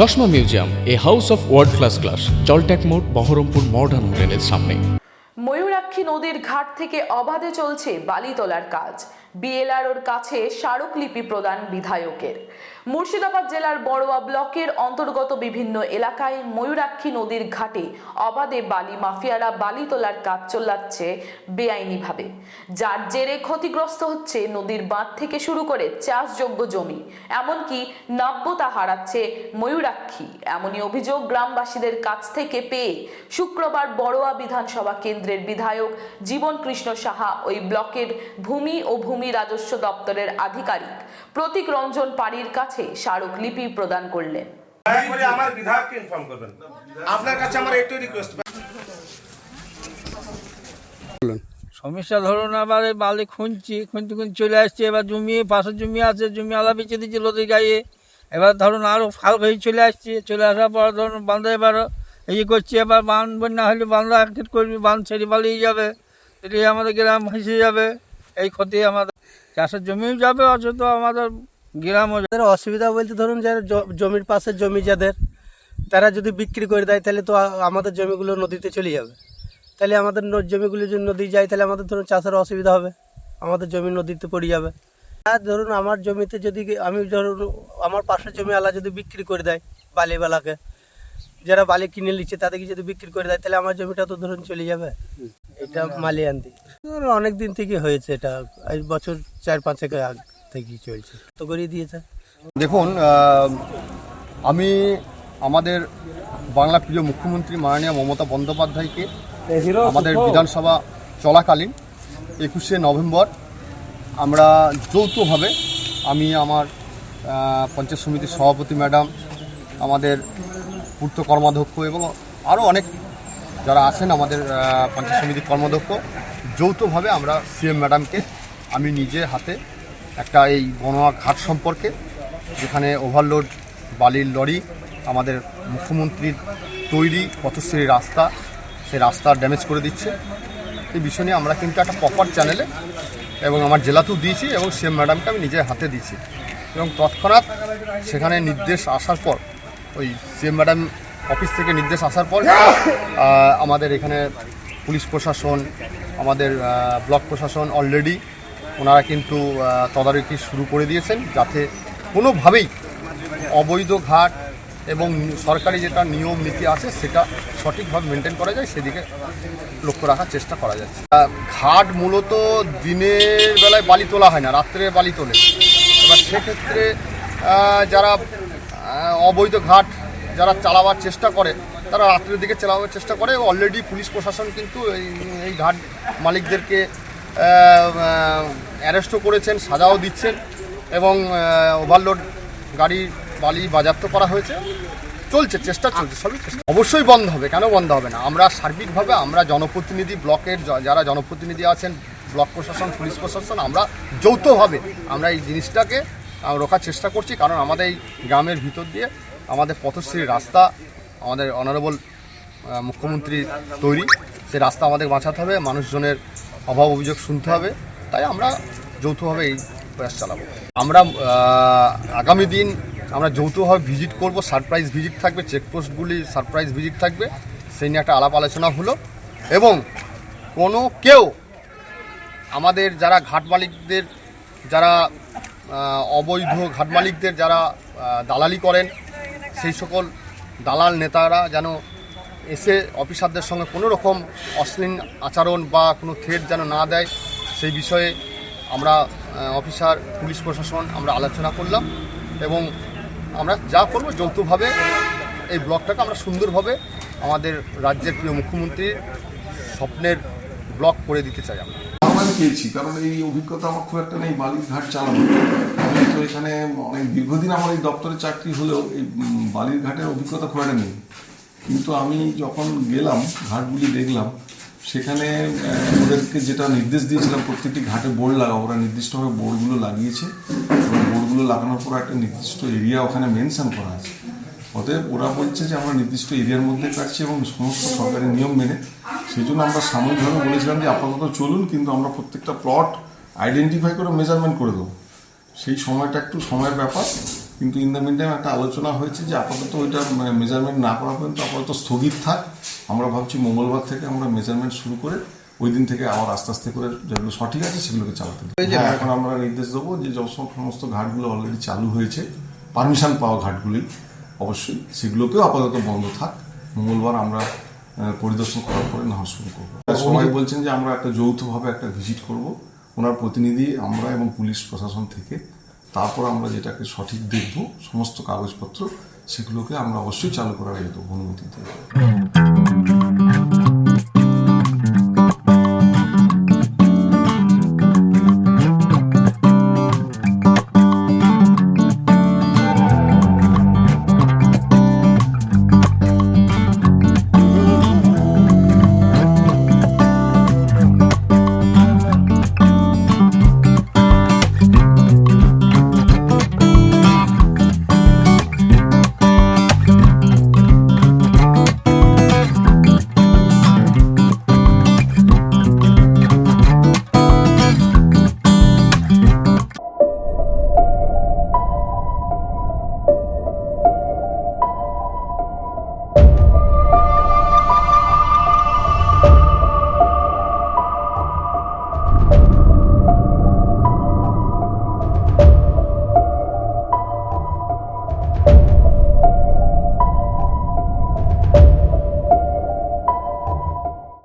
চশমা museum, a house of world class class জলট্যাক মোড়, Baharampur modern হোটেলের সামনে। ময়ূরাক্ষী নদীর ঘাট থেকে অবাধে চলছে বালি তোলার কাজ। বিএলআরওর কাছে স্মারকলিপি প্রদান বিধায়কের। মুর্শিদাবাদ জেলার বড়োয়া ব্লকের অন্তর্গত বিভিন্ন এলাকায় ময়ূরাক্ষী নদীর ঘাটে অবাধে বালি মাফিয়ারা বালি তোলার কাজ চালাচ্ছে বেআইনিভাবে। যার জেরে ক্ষতিগ্রস্ত হচ্ছে নদীর বাঁধ থেকে শুরু করে চাষযোগ্য জমি, এমনকি নাব্যতা হারাচ্ছে ময়ূরাক্ষী। এমনই অভিযোগ গ্রামবাসীদের কাছ থেকে পেয়ে শুক্রবার বড়োয়া বিধানসভা কেন্দ্রের বিধায়ক জীবন কৃষ্ণ সাহা ওই ব্লকের ভূমি ও ভূমি রাজস্ব দপ্তরের আধিকারিক প্রতীক রঞ্জন পাড়ির কাছে স্মারকলিপি প্রদান করলেন। আমার বিধায়ককে ইনফর্ম করবেন। আপনার কাছে আমার একটাই রিকোয়েস্ট সমস্যা ধরুন আবার এই বালি খুঁজছি খুঁজতে খুঁজতে চলে আসছে এবার জমি পাশের জমি আছে জমি আলা বেঁচে দিচ্ছি নদীর গায়ে। এবার ধরুন আরও খাল ভেঙে চলে আসছে চলে আসার পর ধরুন বান্ধা এবার এই করছি এবার বান বন্যা হলে বান্ধা অ্যাক্টিভ করবি বান ছেড়ে পালিয়ে যাবে এটি আমাদের গ্রাম ভেসে যাবে এই ক্ষতি আমাদের। চাষের জমিও যাবে অথচ আমাদের গ্রামও যাবে। অসুবিধা বলতে ধরুন যারা জমির পাশে জমি যাদের তারা যদি বিক্রি করে দেয় তাহলে তো আমাদের জমিগুলো নদীতে চলে যাবে। তাহলে আমাদের ন- জমিগুলো যদি নদী যায় তাহলে আমাদের ধরুন চাষের অসুবিধা হবে। আমাদের জমি নদীতে পড়ে যাবে। আর ধরুন আমার জমিতে যদি আমি ধরুন আমার পাশের জমি আলা যদি বিক্রি করে দেয় বালিওয়ালাকে যারা বালি কিনে নিচ্ছে তাদেরকে যদি বিক্রি করে দেয় তাহলে আমার জমিটা তো ধরুন চলে যাবে। এটা মালিয়ান্দি। অনেক দিন থেকে হয়েছে এটা। এই বছর চার পাঁচেক আগ থেকেই চলছে। তো করিয়ে দিয়েছে দেখুন আমি আমাদের বাংলা প্রিয় মুখ্যমন্ত্রী মাননীয় মমতা বন্দ্যোপাধ্যায়কে আমাদের বিধানসভা চলাকালীন একুশে নভেম্বর আমরা যৌথভাবে আমি আমার পঞ্চায়েত সমিতির সভাপতি ম্যাডাম, আমাদের পূর্ত কর্মাধ্যক্ষ এবং আরও অনেক যারা আছেন আমাদের পঞ্চায়েত সমিতির কর্মদক্ষ যৌথভাবে আমরা সিএম ম্যাডামকে আমি নিজে হাতে একটা এই বনোয়া ঘাট সম্পর্কে, যেখানে ওভারলোড বালির লরি, আমাদের মুখ্যমন্ত্রীর তৈরি পথশ্রী রাস্তা সেই রাস্তা ড্যামেজ করে দিচ্ছে। এই বিষয় নিয়ে আমরা কিন্তু একটা প্রপার চ্যানেলে এবং আমার জেলাতেও দিয়েছি এবং সিএম ম্যাডামকে আমি নিজের হাতে দিয়েছি। এবং তৎক্ষণাৎ সেখানে নির্দেশ আসার পর ওই সিএম ম্যাডাম অফিস থেকে নির্দেশ আসার পর আমাদের এখানে পুলিশ প্রশাসন আমাদের ব্লক প্রশাসন অলরেডি ওনারা কিন্তু তদারকি শুরু করে দিয়েছেন যাতে কোনোভাবেই অবৈধ ঘাট এবং সরকারি যেটা নিয়ম নীতি আছে সেটা সঠিকভাবে মেনটেন করা যায় সেদিকে লক্ষ্য রাখার চেষ্টা করা যাচ্ছে। ঘাট মূলত দিনের বেলায় বালি তোলা হয় না রাত্রে বালি তোলে। এবার সেক্ষেত্রে যারা অবৈধ ঘাট যারা চালাবার চেষ্টা করে, তারা রাত্রের দিকে চালাবার চেষ্টা করে অলরেডি পুলিশ প্রশাসন কিন্তু এই ঘাট মালিকদেরকে অ্যারেস্টও করেছেন, সাজাও দিচ্ছেন এবং ওভারলোড গাড়ি, বালি বাজেয়াপ্ত করা হয়েছে। চলছে, চেষ্টা চলছে, সবই চেষ্টা অবশ্যই বন্ধ হবে, কেন বন্ধ হবে না? আমরা সার্বিকভাবে, আমরা জনপ্রতিনিধি ব্লকের যারা জনপ্রতিনিধি আছেন, ব্লক প্রশাসন, পুলিশ প্রশাসন, আমরা যৌথভাবে আমরা এই জিনিসটাকে রোখার চেষ্টা করছি, কারণ আমাদের এই গ্রামের ভিতর দিয়ে আমাদের পথশ্রী রাস্তা, আমাদের অনারেবল মুখ্যমন্ত্রী তৈরি। সেই রাস্তা আমাদের বাঁচাতে হবে, মানুষজনের অভাব অভিযোগ শুনতে হবে। তাই আমরা যৌথভাবে এই প্রয়াস চালাবো। আমরা আগামী দিন আমরা যৌথভাবে ভিজিট করব সারপ্রাইজ ভিজিট থাকবে চেকপোস্টগুলি সারপ্রাইজ ভিজিট থাকবে। সেই নিয়ে একটা আলাপ আলোচনা হলো। এবং কোনো কেউ আমাদের যারা ঘাট মালিকদের, যারা অবৈধ ঘাট মালিকদের যারা দালালি করেন সেই সকল দালাল নেতারা যেন এসে অফিসারদের সঙ্গে কোনো রকম অশ্লীল আচরণ বা কোনো থ্রেট যেন না দেয়, সেই বিষয়ে আমরা অফিসার, পুলিশ প্রশাসন আমরা আলোচনা করলাম এবং আমরা যা করব যৌথভাবে এই ব্লকটাকে আমরা সুন্দরভাবে আমাদের রাজ্যের প্রিয় মুখ্যমন্ত্রীর স্বপ্নের ব্লক করে দিতে চাই আমরা। আমি পেয়েছি, কারণ এই অভিজ্ঞতা আমার খুব একটা নেই, বালির ঘাট চালানো। আমি তো এখানে অনেক দীর্ঘদিন আমার এই দপ্তরে চাকরি হলেও এই বালির ঘাটের অভিজ্ঞতা খুব একটা নেই। কিন্তু আমি যখন গেলাম, ঘাটগুলি দেখলাম, সেখানে ওদেরকে যেটা নির্দেশ দিয়েছিলাম, প্রত্যেকটি ঘাটে বোর্ড লাগাও ওরা নির্দিষ্টভাবে বোর্ডগুলো লাগিয়েছে। এবং বোর্ডগুলো লাগানোর পর একটা নির্দিষ্ট এরিয়া ওখানে মেনশন করা আছে। অতএব ওরা বলছে যে আমরা নির্দিষ্ট এরিয়ার মধ্যে কাটছি এবং সমস্ত সরকারি নিয়ম মেনে। সেই জন্য আমরা সাময়িকভাবে বলেছিলাম যে আপাতত চলুন, কিন্তু আমরা প্রত্যেকটা প্লট আইডেন্টিফাই করে মেজারমেন্ট করে দেবো। সেই সময়টা একটু সময়ের ব্যাপার কিন্তু ইন দ্য মিন টাইম একটা আলোচনা হয়েছে যে আপাতত ওইটা মেজারমেন্ট না করা পর্যন্ত আপাতত স্থগিত থাক। আমরা ভাবছি মঙ্গলবার থেকে আমরা মেজারমেন্ট শুরু করে ওই দিন থেকে আবার আস্তে আস্তে করে যেগুলো সঠিক আছে সেগুলোকে চালাতে হ্যাঁ, এখন আমরা নির্দেশ দেবো যে যত সমস্ত ঘাটগুলো অলরেডি চালু হয়েছে পারমিশন পাওয়া ঘাটগুলি অবশ্যই সেগুলোকেও আপাতত বন্ধ থাক। মঙ্গলবার আমরা পরিদর্শন করার পরে না শুরু করব। সবাই বলছেন যে আমরা একটা যৌথভাবে একটা ভিজিট করব। ওনার প্রতিনিধি আমরা এবং পুলিশ প্রশাসন থেকে, তারপর আমরা যেটাকে সঠিক দেখব, সমস্ত কাগজপত্র, সেগুলোকে আমরা অবশ্যই চালু করার অনুমতি দেবো